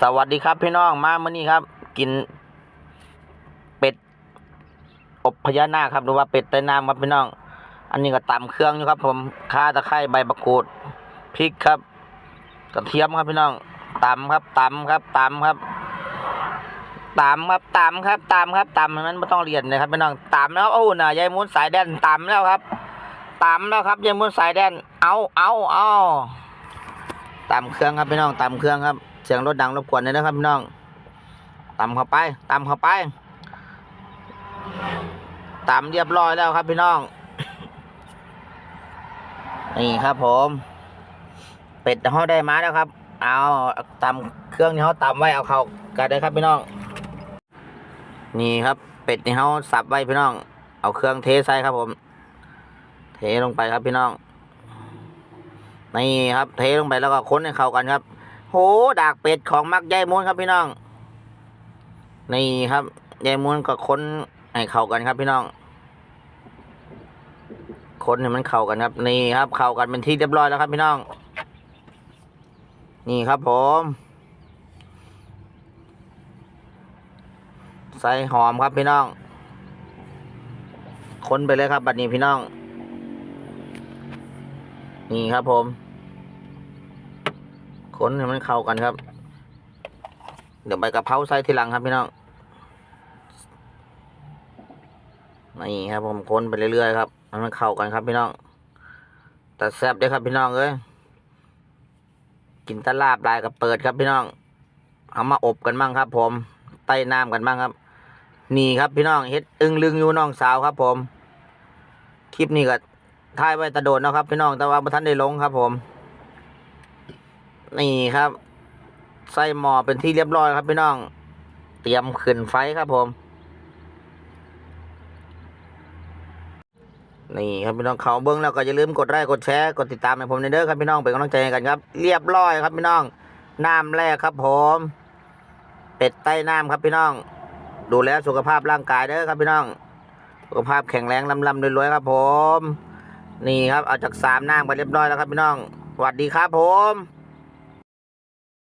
สวัสดีครับพี่น้องมาเมื่อนี้ครับ กิน เป็ด อบพญานาคครับหรือว่าเป็ดไต้น้ำครับพี่น้อง อันนี้ก็ตำเครื่องอยู่ครับ ผมข่าตะไคร้ใบมะกรูดพริกครับกระเทียมครับพี่น้องตำครับตำครับตำครับตำครับตำครับตำครับตำนั้นไม่ต้องเรียนเลยครับพี่น้องตำแล้วโอ้น่ะยายมุนสายแดนตำแล้วครับตำแล้วครับยายมุนสายแดนเอาเอาเอาตำเครื่องครับพี่น้องตำเครื่องครับ เสียงรถดังรบกวนเลยนะครับพี่น้องตำเข้าไปตำเข้าไปตำเรียบร้อยแล้วครับพี่น้องนี่ครับผม เป็ดเขาได้มาแล้วครับ เอาตำเครื่องที่เขาตำไว้เอาเขากันเลยครับพี่น้อง นี่ครับ เป็ดที่เขาสับไว้พี่น้อง เอาเครื่องเทใส่ครับผม เทลงไปครับพี่น้องนี่ครับ เทลงไปแล้วก็ค้นให้เข้ากันครับ หดากเป็ดของมักยายมูนครับพี่น้อง นี่ครับยายมูนก็ค้นให้เข้ากันครับพี่น้องคนให้มันเข้ากันครับ นี่ครับ เข้ากันเป็นที่เรียบร้อยแล้วครับพี่น้อง นี่ครับผม ใส่หอมครับพี่น้องค้นไปเลยครับบัดนี้พี่น้อง นี่ครับผม คนให้มันเข้ากันครับ เดี๋ยวใบกะเพราใส่ทีหลังครับพี่น้องนี่ครับผมคนไปเรื่อยๆครับให้มันเข้ากันครับพี่น้องแต่แซ่บด้อครับพี่น้องเอ้ยกินตะลาบลายกับเปิดครับพี่น้อง เอามาอบกันบ้างครับ ผมใต้น้ำกันบ้างครับ นี่ครับพี่น้องเฮ็ดอึ้งลึงอยู่น้องสาวครับผมคลิปนี้ก็ถ่ายไว้ตะโดดนะครับ พี่น้องแต่ว่าบ่ทันได้ลงครับผม นี่ครับใส่หมอเป็นที่เรียบร้อยครับพี่น้อง เตรียมขึ้นไฟครับผม นี่ครับพี่น้องเขาเบิ้งแล้วก็อย่าลืมกดไลค์กดแชร์กดติดตามให้ผมในเด้อครับพี่น้องเป็นกำลังใจกันครับ เรียบร้อยครับพี่น้องน้ำแรกครับผม เป็ดใต้น้ำครับพี่น้อง ดูแลสุขภาพร่างกายเด้อครับพี่น้องสุขภาพแข็งแรงลำลำรวยๆครับผม นี่ครับเอาจากสามน้ำไปเรียบร้อยแล้วครับพี่น้องสวัสดีครับผม